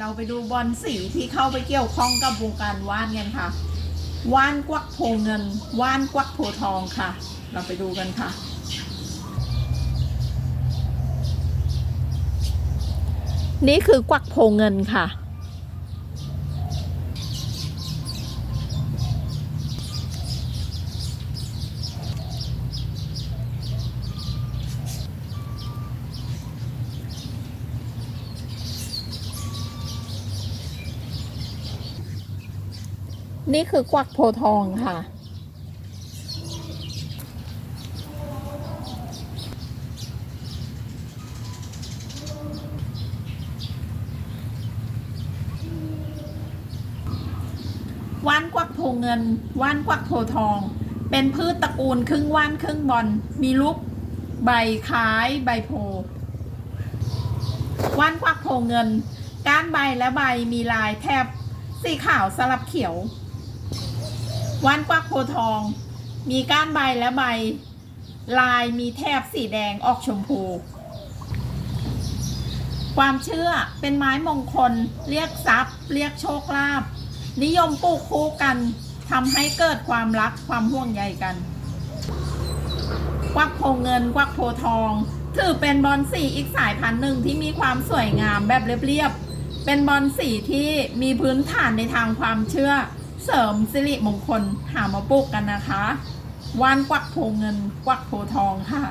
เราไปดูบอลสีที่เข้าไปเกี่ยวข้องกับวงการว่านกันค่ะ ว่านกวักโพเงิน ว่านกวักโพทองค่ะ เราไปดูกันค่ะ นี่คือกวักโพเงินค่ะ นี่คือกวักโพทองค่ะ ว่านกวักโพเงิน ว่านกวักโพทอง เป็นพืชตระกูลครึ่งว่านครึ่งบอล มีลูกใบคล้ายใบโพว่านกวักโพเงิน ก้านใบและใบมีลายแทบสีขาวสลับเขียว ว่านกวักโพทอง มีก้านใบและใบ ลายมีแทบสีแดงออกชมพู ความเชื่อเป็นไม้มงคล เรียกทรัพย์ เรียกโชคลาภนิยมปลูกคู่กันทำให้เกิดความรักความห่วงใยกัน กวักโพเงินกวักโพทอง ถือเป็นบอลสีอีกสายพันธุ์หนึ่งที่มีความสวยงามแบบเรียบๆเป็นบอลสีที่มีพื้นฐานในทางความเชื่อ เสริมสิริมงคลหามาปลูกกันนะคะ ว่านกวักโพเงินกวักโพทองค่ะ